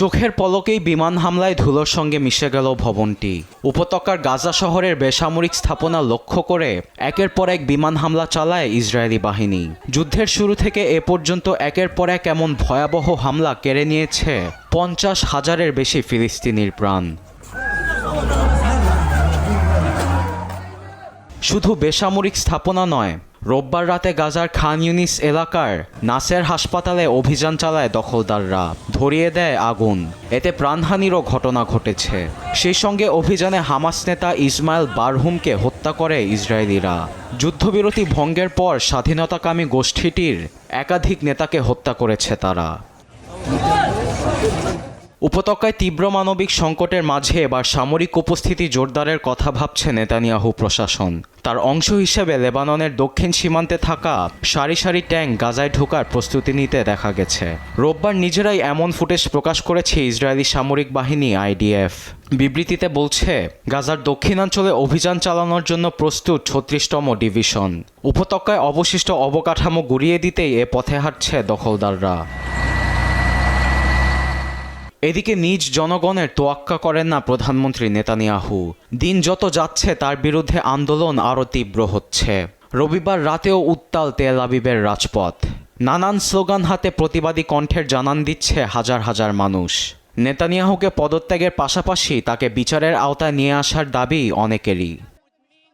চোখের পলকেই বিমান হামলায় ধুলোর সঙ্গে মিশে গেল ভবনটি। উপত্যকার গাজা শহরের বেসামরিক স্থাপনা লক্ষ্য করে একের পর এক বিমান হামলা চালায় ইসরায়েলি বাহিনী। যুদ্ধের শুরু থেকে এ পর্যন্ত একের পর এক এমন ভয়াবহ হামলা কেড়ে নিয়েছে পঞ্চাশ হাজারের বেশি ফিলিস্তিনির প্রাণ। শুধু বেসামরিক স্থাপনা নয় রোববার রাতে গাজার খান ইউনিস এলাকার নাসের হাসপাতালে অভিযান চালায় দখলদাররা। ধরিয়ে দেয় আগুন। এতে প্রাণহানিরও ঘটনা ঘটেছে। সেই সঙ্গে অভিযানে হামাস নেতা ইসমাইল বারহুমকে হত্যা করে ইসরায়েলিরা। যুদ্ধবিরতি ভঙ্গের পর স্বাধীনতাকামী গোষ্ঠীটির একাধিক নেতাকে হত্যা করেছে তারা। উপত্যকায় তীব্র মানবিক সংকটের মাঝে এবার সামরিক উপস্থিতি জোরদারের কথা ভাবছে নেতানিয়াহু প্রশাসন। তার অংশ হিসেবে লেবাননের দক্ষিণ সীমান্তে থাকা সারি সারি ট্যাঙ্ক গাজায় ঢোকার প্রস্তুতি নিতে দেখা গেছে। রোববার নিজেরাই এমন ফুটেজ প্রকাশ করেছে ইসরায়েলি সামরিক বাহিনী আইডিএফ। বিবৃতিতে বলছে, গাজার দক্ষিণাঞ্চলে অভিযান চালানোর জন্য প্রস্তুত ছত্রিশতম ডিভিশন। উপত্যকায় অবশিষ্ট অবকাঠামো গুড়িয়ে দিতেই এ পথে হাঁটছে দখলদাররা। এদিকে নিজ জনগণের তোয়াক্কা করেন না প্রধানমন্ত্রী নেতানিয়াহু। দিন যত যাচ্ছে, তার বিরুদ্ধে আন্দোলন আরও তীব্র হচ্ছে। রবিবার রাতেও উত্তাল তেল আবিবের রাজপথ। নানান স্লোগান হাতে প্রতিবাদী কণ্ঠের জানান দিচ্ছে হাজার হাজার মানুষ। নেতানিয়াহুকে পদত্যাগের পাশাপাশি তাকে বিচারের আওতায় নিয়ে আসার দাবি অনেকেরই।